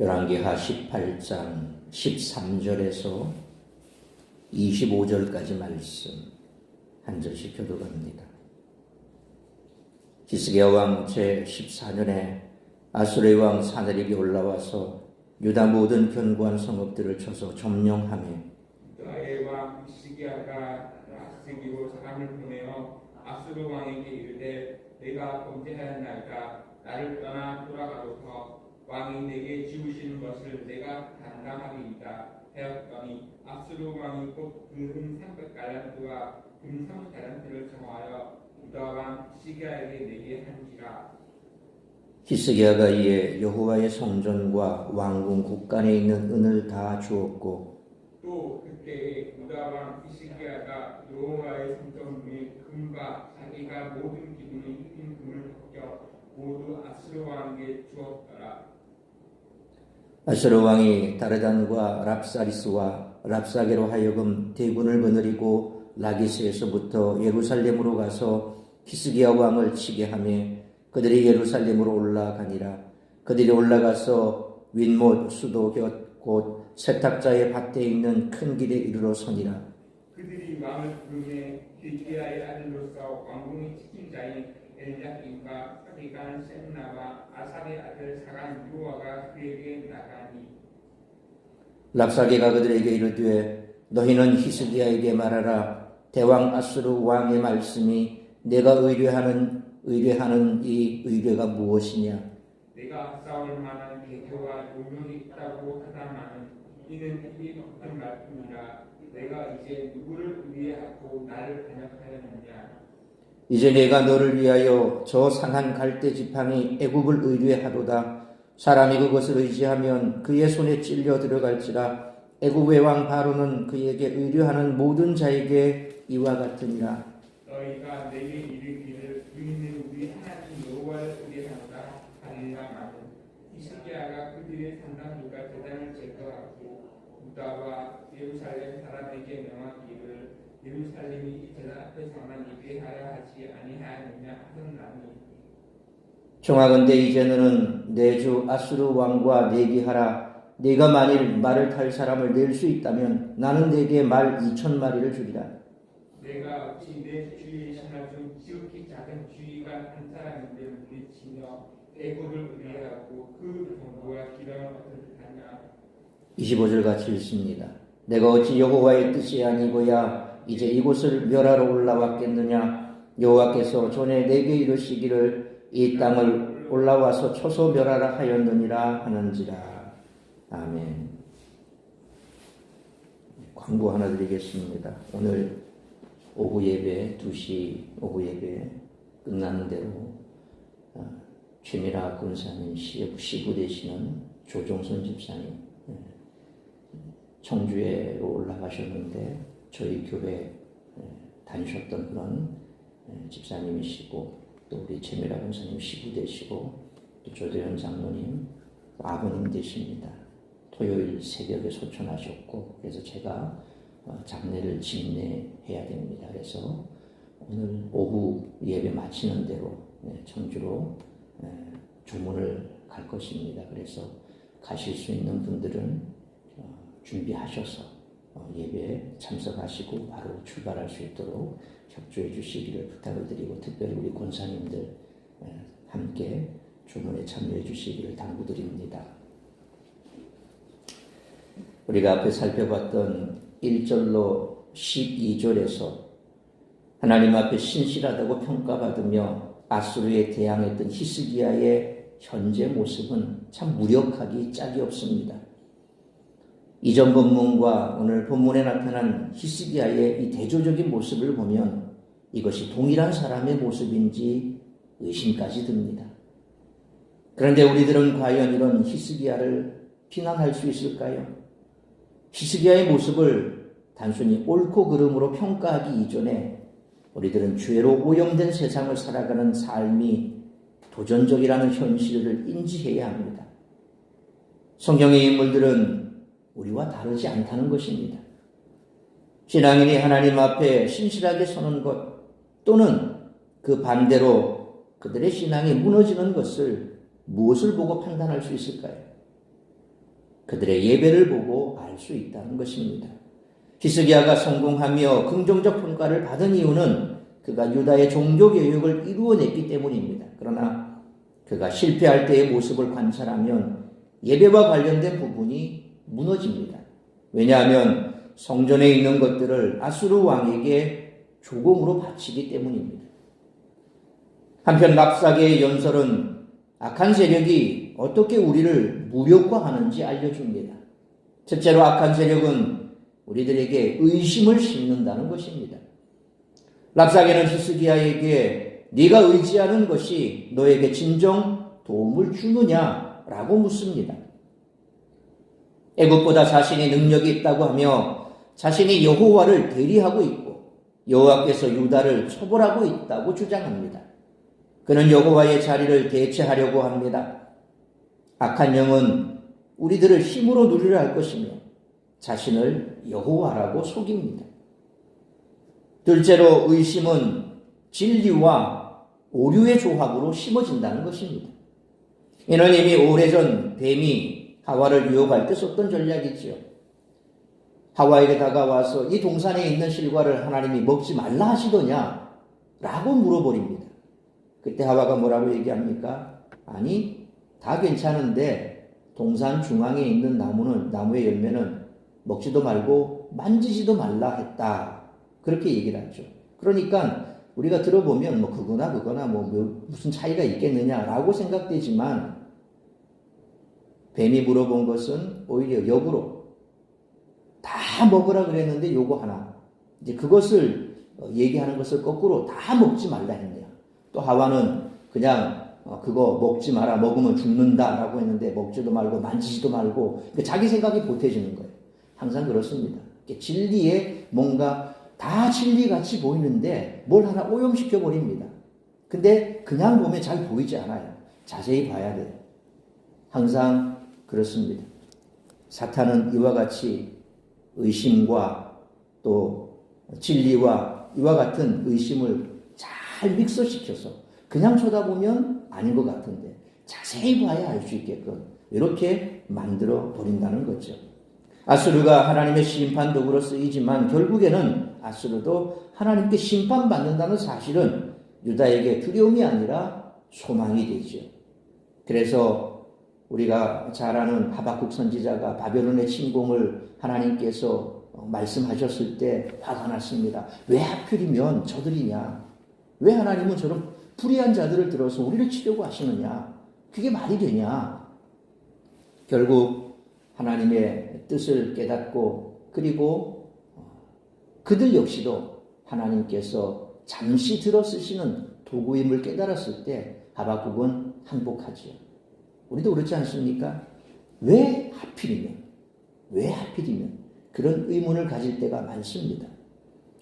열왕기하 18장 13절에서 25절까지 말씀 한 절씩 교도합니다. 히스기야 왕 제14년에 아수르의 왕 사드립이 올라와서 유다 모든 견고한 성읍들을 쳐서 점령하며 유다의 왕 시기야가 학생기로 사람을 보내어 아수르 왕에게 이르되 내가 범죄하였나이까 나를 떠나 돌아가로서 왕이 내게 지우시는 것을 내가 담당하리이다 하였더니 아수르 왕이 곧금 300달란트와 금 30달란트를 정하여 유다 왕 시기야에게 내게 한지라 히스기야가 이에 여호와의 성전과 왕궁 국간에 있는 은을 다 주었고 또 그때에 유다 왕 히스기야가 여호와의 성전문에 금과 자기가 모든 기둥에 흰 금을 벗겨 모두 아수르 왕에게 주었더라. 아수르 왕이 다르단과 랍사리스와 랍사게로 하여금 대군을 거느리고 라기스에서부터 예루살렘으로 가서 히스기야 왕을 치게 하며 그들이 예루살렘으로 올라가니라. 그들이 올라가서 윗못 수도 곁곧 세탁자의 밭에 있는 큰 길에 이르러 서니라. 그들이 왕을 부르매 히스기야의 아들로서 왕궁의 책임자인 엘리야kim과 사기간 셈나와 아삽의 아들 사간 유아가 그에게 나가니 랍사게가 그들에게 이르되 너희는 히스기야에게 말하라. 대왕 아수르 왕의 말씀이 내가 의뢰하는 의뢰하는 이 의뢰가 무엇이냐? 내가 싸울 만한 계교와 용력이 있다고 하다마는 이는 입이 높은 말씀이라 내가 이제 누구를 위하고 나를 반역하였느냐 이제 내가 너를 위하여 저 상한 갈대 지팡이 애굽을 의뢰하도다. 사람이 그것을 의지하면 그의 손에 찔려 들어갈지라. 애굽의 왕 바로는 그에게 의뢰하는 모든 자에게 이와 같으니라. 너희가 내게 이르기를 우리는 우리 하나님 여호와를 의뢰한다 하리라 말은 히스기야가 그들의 산당들과 제단을 제거하고 유다와 예루살렘 사람에게 명하기 를 예루살렘이 이 제단 앞에서만 예배하라 하지 아니하느냐 하셨나니 청하건대 이제 너는 내주 아수르 왕과 내기하라. 네가 만일 말을 탈 사람을 낼 수 있다면 나는 네게 말 이천 마리를 주리라. 내가 어찌 내 주위의 신하 중 지극히 작은 주위가 한 사람인데 물리치며 애굽을 의뢰하고 그 정보와 기량을 어떻하냐 25절 같이 읽습니다. 내가 어찌 여호와의 뜻이 아니고야 이제 이곳을 멸하러 올라왔겠느냐 여호와께서 전에 내게 이르시기를 이 땅을 올라와서 초소 멸하라 하였느니라 하는지라 아멘. 광고 하나 드리겠습니다. 오늘 오후 예배 2시 오후 예배 끝나는 대로 어, 최미라 군사님 시부 되시는 조종선 집사님 예, 청주에로 올라가셨는데 저희 교회 예, 다니셨던 그런 예, 집사님이시고 또 우리 최미라 군사님 시부 되시고 또 조대현 장로님 아버님 되십니다. 토요일 새벽에 소천하셨고 그래서 제가 어, 장례를 집례해야 됩니다. 그래서 오늘 오후 예배 마치는 대로 예, 청주로 예, 주문을 갈 것입니다. 그래서 가실 수 있는 분들은 어, 준비하셔서 어, 예배에 참석하시고 바로 출발할 수 있도록 협조해 주시기를 부탁을 드리고 특별히 우리 권사님들 예, 함께 주문에 참여해 주시기를 당부드립니다. 우리가 앞에 살펴봤던 1절로 12절에서 하나님 앞에 신실하다고 평가받으며 아수르에 대항했던 히스기야의 현재 모습은 참 무력하기 짝이 없습니다. 이전 본문과 오늘 본문에 나타난 히스기야의 이 대조적인 모습을 보면 이것이 동일한 사람의 모습인지 의심까지 듭니다. 그런데 우리들은 과연 이런 히스기야를 비난할 수 있을까요? 히스기야의 모습을 단순히 옳고 그름으로 평가하기 이전에 우리들은 죄로 오염된 세상을 살아가는 삶이 도전적이라는 현실을 인지해야 합니다. 성경의 인물들은 우리와 다르지 않다는 것입니다. 신앙인이 하나님 앞에 신실하게 서는 것 또는 그 반대로 그들의 신앙이 무너지는 것을 무엇을 보고 판단할 수 있을까요? 그들의 예배를 보고 알 수 있다는 것입니다. 히스기야가 성공하며 긍정적 평가를 받은 이유는 그가 유다의 종교 교육을 이루어냈기 때문입니다. 그러나 그가 실패할 때의 모습을 관찰하면 예배와 관련된 부분이 무너집니다. 왜냐하면 성전에 있는 것들을 아수르 왕에게 조공으로 바치기 때문입니다. 한편 랍사계의 연설은 악한 세력이 어떻게 우리를 무력화하는지 알려줍니다. 첫째로 악한 세력은 우리들에게 의심을 심는다는 것입니다. 랍사계는 히스기야에게 네가 의지하는 것이 너에게 진정 도움을 주느냐라고 묻습니다. 애굽보다 자신의 능력이 있다고 하며 자신이 여호와를 대리하고 있고 여호와께서 유다를 처벌하고 있다고 주장합니다. 그는 여호와의 자리를 대체하려고 합니다. 악한 영은 우리들을 힘으로 누리려 할 것이며 자신을 여호와라고 속입니다. 둘째로 의심은 진리와 오류의 조합으로 심어진다는 것입니다. 이는 이미 오래전 뱀이 하와를 유혹할 때 썼던 전략이지요. 하와에게 다가와서 이 동산에 있는 실과를 하나님이 먹지 말라 하시더냐? 라고 물어버립니다. 그때 하와가 뭐라고 얘기합니까? 아니, 다 괜찮은데 동산 중앙에 있는 나무는, 나무의 열매는 먹지도 말고 만지지도 말라 했다. 그렇게 얘기를 하죠. 그러니까 우리가 들어보면 뭐 그거나 그거나 뭐 무슨 차이가 있겠느냐라고 생각되지만 뱀이 물어본 것은 오히려 역으로 다 먹으라 그랬는데 요거 하나 이제 그것을 얘기하는 것을 거꾸로 다 먹지 말라 했네요. 또 하와는 그냥 어, 그거 먹지 마라 먹으면 죽는다라고 했는데 먹지도 말고 만지지도 말고 그러니까 자기 생각이 보태지는 거예요. 항상 그렇습니다. 진리에 뭔가 다 진리같이 보이는데 뭘 하나 오염시켜 버립니다. 근데 그냥 보면 잘 보이지 않아요. 자세히 봐야 돼요. 항상 그렇습니다. 사탄은 이와 같이 의심과 또 진리와 이와 같은 의심을 잘 믹서시켜서 그냥 쳐다보면 아닌 것 같은데 자세히 봐야 알 수 있게끔 이렇게 만들어 버린다는 거죠. 아수르가 하나님의 심판 도구로 쓰이지만 결국에는 아수르도 하나님께 심판받는다는 사실은 유다에게 두려움이 아니라 소망이 되죠. 그래서 우리가 잘 아는 하박국 선지자가 바벨론의 침공을 하나님께서 말씀하셨을 때 화가 났습니다. 왜 하필이면 저들이냐? 왜 하나님은 저런 불의한 자들을 들어서 우리를 치려고 하시느냐? 그게 말이 되냐? 결국 하나님의 뜻을 깨닫고 그리고 그들 역시도 하나님께서 잠시 들어 쓰시는 도구임을 깨달았을 때 하박국은 항복하지요. 우리도 그렇지 않습니까? 왜 하필이면? 왜 하필이면? 그런 의문을 가질 때가 많습니다.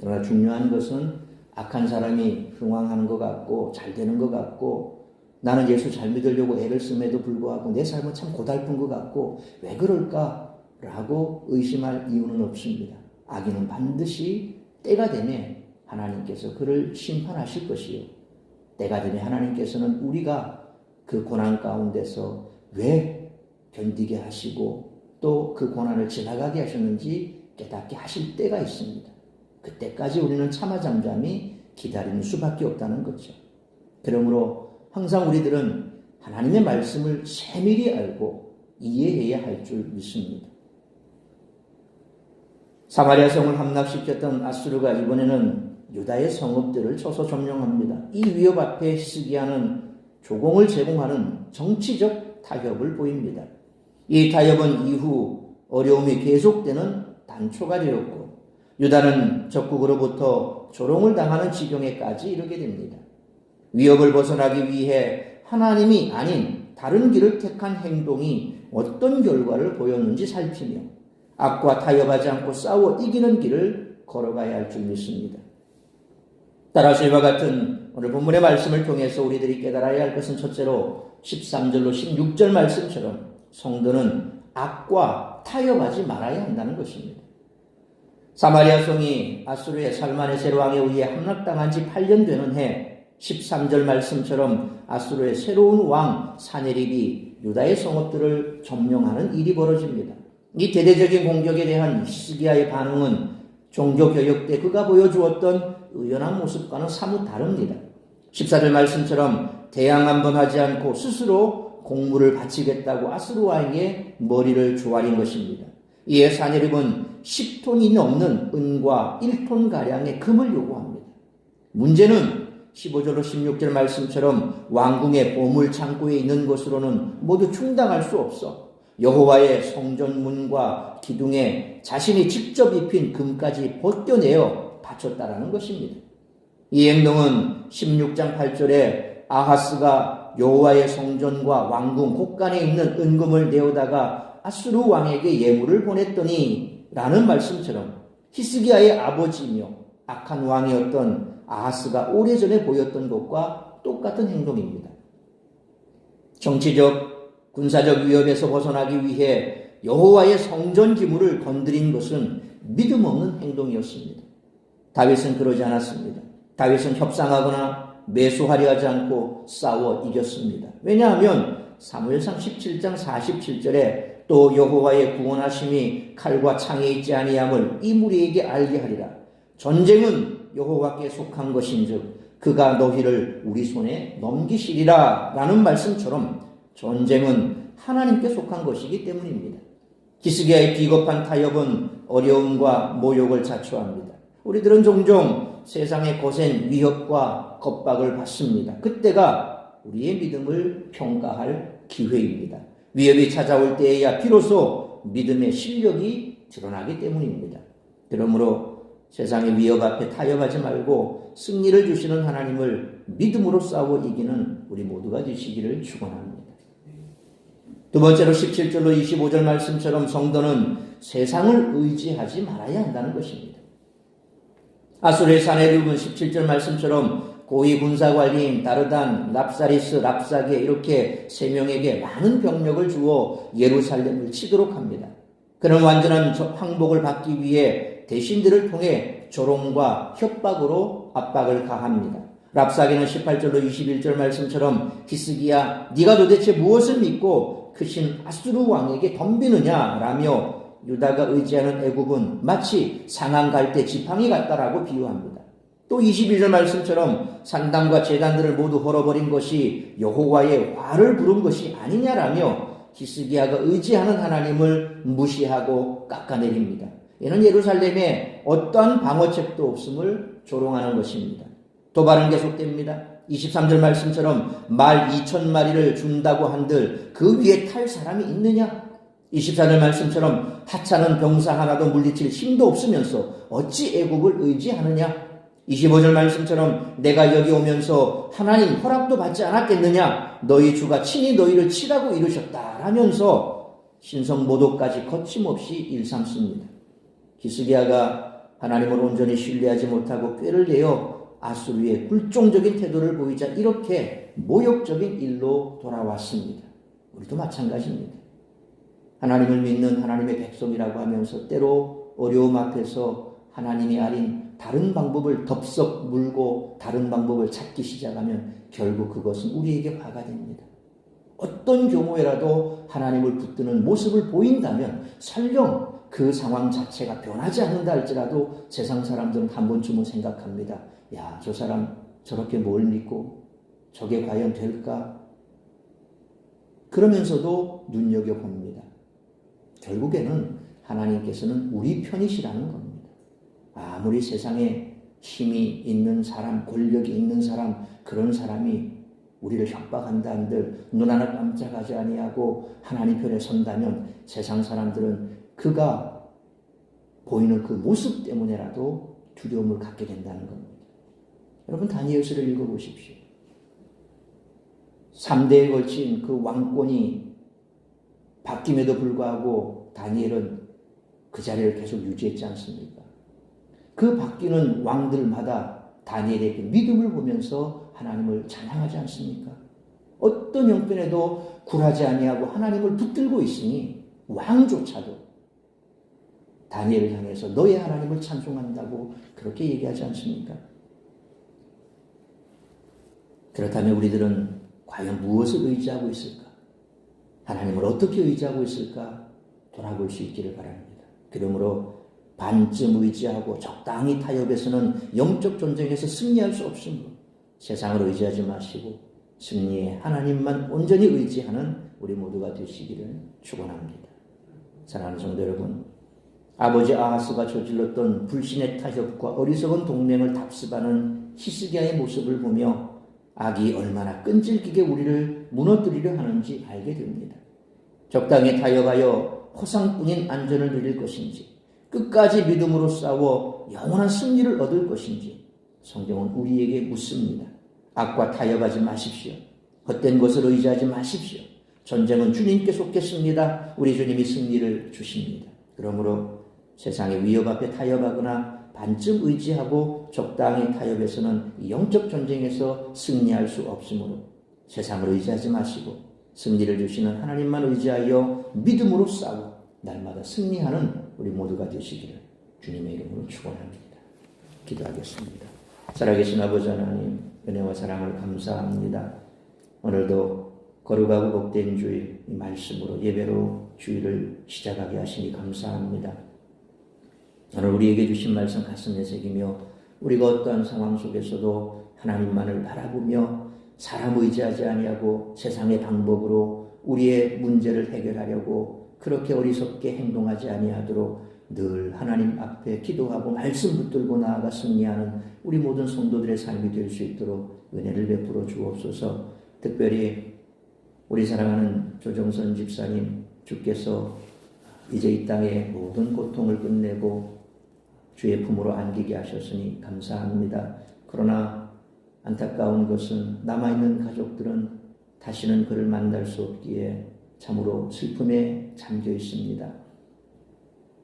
그러나 중요한 것은 악한 사람이 흥왕하는 것 같고 잘 되는 것 같고 나는 예수 잘 믿으려고 애를 씀에도 불구하고 내 삶은 참 고달픈 것 같고 왜 그럴까라고 의심할 이유는 없습니다. 악인은 반드시 때가 되면 하나님께서 그를 심판하실 것이요. 때가 되면 하나님께서는 우리가 그 고난 가운데서 왜 견디게 하시고 또 그 고난을 지나가게 하셨는지 깨닫게 하실 때가 있습니다. 그때까지 우리는 참아 잠잠히 기다리는 수밖에 없다는 거죠. 그러므로 항상 우리들은 하나님의 말씀을 세밀히 알고 이해해야 할 줄 믿습니다. 사마리아 성을 함락시켰던 아수르가 이번에는 유다의 성읍들을 쳐서 점령합니다. 이 위협 앞에 히스기야는 조공을 제공하는 정치적 타협을 보입니다. 이 타협은 이후 어려움이 계속되는 단초가 되었고 유다는 적국으로부터 조롱을 당하는 지경에까지 이르게 됩니다. 위협을 벗어나기 위해 하나님이 아닌 다른 길을 택한 행동이 어떤 결과를 보였는지 살피며 악과 타협하지 않고 싸워 이기는 길을 걸어가야 할 줄 믿습니다. 따라서 이와 같은 오늘 본문의 말씀을 통해서 우리들이 깨달아야 할 것은 첫째로 13절로 16절 말씀처럼 성도는 악과 타협하지 말아야 한다는 것입니다. 사마리아 성이 아수르의 살마네세 왕에 의해 함락당한 지 8년 되는 해 13절 말씀처럼 아수르의 새로운 왕 사네립이 유다의 성읍들을 점령하는 일이 벌어집니다. 이 대대적인 공격에 대한 히스기야의 반응은 종교 교육 때 그가 보여주었던 의연한 모습과는 사뭇 다릅니다. 14절 말씀처럼 대항 한번 하지 않고 스스로 공물을 바치겠다고 아스루 왕에게 머리를 조아린 것입니다. 이에 사내립은 10톤이 넘는 은과 1톤 가량의 금을 요구합니다. 문제는 15절로 16절 말씀처럼 왕궁의 보물 창고에 있는 것으로는 모두 충당할 수 없어 여호와의 성전 문과 기둥에 자신이 직접 입힌 금까지 벗겨내어 바쳤다라는 것입니다. 이 행동은 16장 8절에 아하스가 여호와의 성전과 왕궁 곳간에 있는 은금을 내어다가 아수르 왕에게 예물을 보냈더니 라는 말씀처럼 히스기야의 아버지이며 악한 왕이었던 아하스가 오래전에 보였던 것과 똑같은 행동입니다. 정치적, 군사적 위협에서 벗어나기 위해 여호와의 성전 기물을 건드린 것은 믿음 없는 행동이었습니다. 다윗은 그러지 않았습니다. 다윗은 협상하거나 매수하려 하지 않고 싸워 이겼습니다. 왜냐하면 사무엘상 17장 47절에 또 여호와의 구원하심이 칼과 창에 있지 아니함을 이 무리에게 알게 하리라. 전쟁은 여호와께 속한 것인즉 그가 너희를 우리 손에 넘기시리라 라는 말씀처럼 전쟁은 하나님께 속한 것이기 때문입니다. 기스기야의 비겁한 타협은 어려움과 모욕을 자초합니다. 우리들은 종종 세상의 거센 위협과 겁박을 받습니다. 그때가 우리의 믿음을 평가할 기회입니다. 위협이 찾아올 때에야 비로소 믿음의 실력이 드러나기 때문입니다. 그러므로 세상의 위협 앞에 타협하지 말고 승리를 주시는 하나님을 믿음으로 싸워 이기는 우리 모두가 되시기를 축원합니다. 두 번째로 17절로 25절 말씀처럼 성도는 세상을 의지하지 말아야 한다는 것입니다. 아수르의 사내륙은 17절 말씀처럼 고위 군사관리인 다르단, 랍사리스, 랍사게 이렇게 세 명에게 많은 병력을 주어 예루살렘을 치도록 합니다. 그런 완전한 항복을 받기 위해 대신들을 통해 조롱과 협박으로 압박을 가합니다. 랍사게는 18절로 21절 말씀처럼 히스기야 네가 도대체 무엇을 믿고 크신 아수르 왕에게 덤비느냐라며 유다가 의지하는 애굽은 마치 상한 갈때 지팡이 같다라고 비유합니다. 또 22절 말씀처럼 산당과 재단들을 모두 헐어버린 것이 여호와의 화를 부른 것이 아니냐라며 히스기야가 의지하는 하나님을 무시하고 깎아내립니다. 이는 예루살렘에 어떠한 방어책도 없음을 조롱하는 것입니다. 도발은 계속됩니다. 23절 말씀처럼 말 2천 마리를 준다고 한들 그 위에 탈 사람이 있느냐? 24절 말씀처럼 하찮은 병사 하나도 물리칠 힘도 없으면서 어찌 애국을 의지하느냐? 25절 말씀처럼 내가 여기 오면서 하나님 허락도 받지 않았겠느냐? 너희 주가 친히 너희를 치라고 이르셨다. 라면서 신성 모독까지 거침없이 일삼습니다. 기스기야가 하나님을 온전히 신뢰하지 못하고 꾀를 내어 아수르의 굴종적인 태도를 보이자 이렇게 모욕적인 일로 돌아왔습니다. 우리도 마찬가지입니다. 하나님을 믿는 하나님의 백성이라고 하면서 때로 어려움 앞에서 하나님이 아닌 다른 방법을 덥석 물고 다른 방법을 찾기 시작하면 결국 그것은 우리에게 화가 됩니다. 어떤 경우에라도 하나님을 붙드는 모습을 보인다면 설령 그 상황 자체가 변하지 않는다 할지라도 세상 사람들은 한 번쯤은 생각합니다. 야, 저 사람 저렇게 뭘 믿고 저게 과연 될까? 그러면서도 눈여겨봅니다. 결국에는 하나님께서는 우리 편이시라는 겁니다. 아무리 세상에 힘이 있는 사람, 권력이 있는 사람, 그런 사람이 우리를 협박한다 한들 눈 하나 깜짝하지 아니하고 하나님 편에 선다면 세상 사람들은 그가 보이는 그 모습 때문에라도 두려움을 갖게 된다는 겁니다. 여러분 다니엘서를 읽어보십시오. 3대에 걸친 그 왕권이 바뀜에도 불구하고 다니엘은 그 자리를 계속 유지했지 않습니까? 그 바뀌는 왕들마다 다니엘에게 믿음을 보면서 하나님을 찬양하지 않습니까? 어떤 형편에도 굴하지 아니하고 하나님을 붙들고 있으니 왕조차도 다니엘을 향해서 너의 하나님을 찬송한다고 그렇게 얘기하지 않습니까? 그렇다면 우리들은 과연 무엇을 의지하고 있을까? 하나님을 어떻게 의지하고 있을까 돌아볼 수 있기를 바랍니다. 그러므로 반쯤 의지하고 적당히 타협해서는 영적 전쟁에서 승리할 수 없으므로 세상을 의지하지 마시고 승리에 하나님만 온전히 의지하는 우리 모두가 되시기를 축원합니다. 사랑하는 성도 여러분, 아버지 아하스가 저질렀던 불신의 타협과 어리석은 동맹을 답습하는 히스기야의 모습을 보며 악이 얼마나 끈질기게 우리를 무너뜨리려 하는지 알게 됩니다. 적당히 타협하여 허상뿐인 안전을 누릴 것인지 끝까지 믿음으로 싸워 영원한 승리를 얻을 것인지 성경은 우리에게 묻습니다. 악과 타협하지 마십시오. 헛된 것을 의지하지 마십시오. 전쟁은 주님께 속겠습니다. 우리 주님이 승리를 주십니다. 그러므로 세상의 위협 앞에 타협하거나 반쯤 의지하고 적당히 타협해서는 영적 전쟁에서 승리할 수 없으므로 세상을 의지하지 마시고 승리를 주시는 하나님만 의지하여 믿음으로 싸워 날마다 승리하는 우리 모두가 되시기를 주님의 이름으로 축원합니다. 기도하겠습니다. 살아계신 아버지 하나님 은혜와 사랑을 감사합니다. 오늘도 거룩하고 복된 이 말씀으로 예배로 주일을 시작하게 하시니 감사합니다. 오늘 우리에게 주신 말씀 가슴에 새기며 우리가 어떠한 상황 속에서도 하나님만을 바라보며 사람 의지하지 아니하고 세상의 방법으로 우리의 문제를 해결하려고 그렇게 어리석게 행동하지 아니하도록 늘 하나님 앞에 기도하고 말씀 붙들고 나아가 승리하는 우리 모든 성도들의 삶이 될 수 있도록 은혜를 베풀어 주옵소서. 특별히 우리 사랑하는 조정선 집사님 주께서 이제 이 땅의 모든 고통을 끝내고 주의 품으로 안기게 하셨으니 감사합니다. 그러나 안타까운 것은 남아있는 가족들은 다시는 그를 만날 수 없기에 참으로 슬픔에 잠겨 있습니다.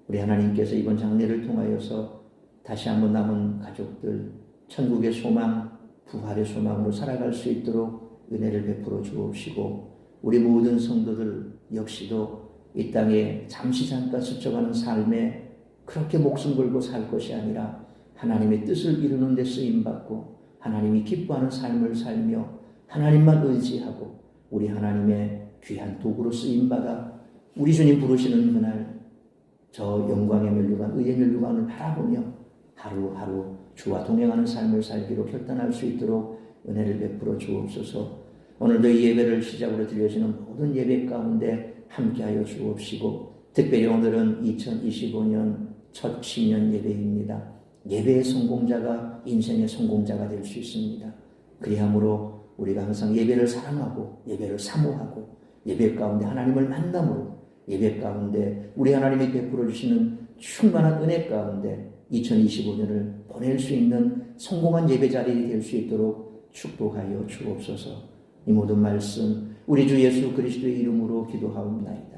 우리 하나님께서 이번 장례를 통하여서 다시 한번 남은 가족들 천국의 소망, 부활의 소망으로 살아갈 수 있도록 은혜를 베풀어 주옵시고 우리 모든 성도들 역시도 이 땅에 잠시 잠깐 스쳐가는 삶에 그렇게 목숨 걸고 살 것이 아니라 하나님의 뜻을 이루는 데 쓰임 받고 하나님이 기뻐하는 삶을 살며 하나님만 의지하고 우리 하나님의 귀한 도구로 쓰임 받아 우리 주님 부르시는 그날 저 영광의 멸류관, 의의 멸류관을 바라보며 하루하루 주와 동행하는 삶을 살기로 결단할 수 있도록 은혜를 베풀어 주옵소서. 오늘도 이 예배를 시작으로 드려지는 모든 예배 가운데 함께하여 주옵시고 특별히 오늘은 2025년 첫 신년 예배입니다. 예배의 성공자가 인생의 성공자가 될 수 있습니다. 그리함으로 우리가 항상 예배를 사랑하고 예배를 사모하고 예배 가운데 하나님을 만남으로 예배 가운데 우리 하나님이 베풀어 주시는 충만한 은혜 가운데 2025년을 보낼 수 있는 성공한 예배 자리가 될수 있도록 축복하여 주옵소서. 이 모든 말씀 우리 주 예수 그리스도의 이름으로 기도하옵나이다.